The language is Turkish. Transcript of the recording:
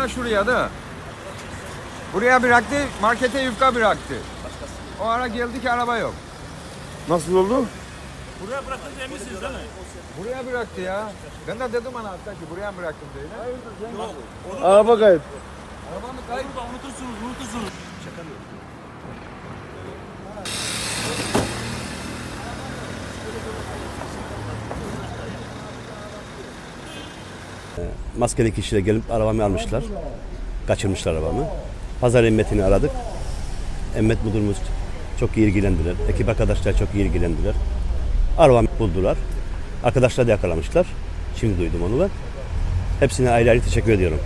ya şuraya da. Buraya bıraktı, markete yufka bıraktı. O ara geldi ki araba yok. Nasıl oldu? Buraya bıraktınız eminsiniz değil mi? Buraya bıraktı ya. Ben de dedim ana hatta ki buraya bıraktım diye. Yok. Onu, Araba kayıp. Araba mı kayıp? unutursunuz, unutursunuz. Maskeli kişiler gelip arabamı almışlar. Kaçırmışlar arabamı. Pazar emniyetini aradık. Emniyet müdürümüz çok iyi ilgilendiler. Ekip arkadaşlar çok iyi ilgilendiler. Arabamı buldular. Arkadaşlar da yakalamışlar. Şimdi duydum onu ben. Hepsine ayrı ayrı teşekkür ediyorum.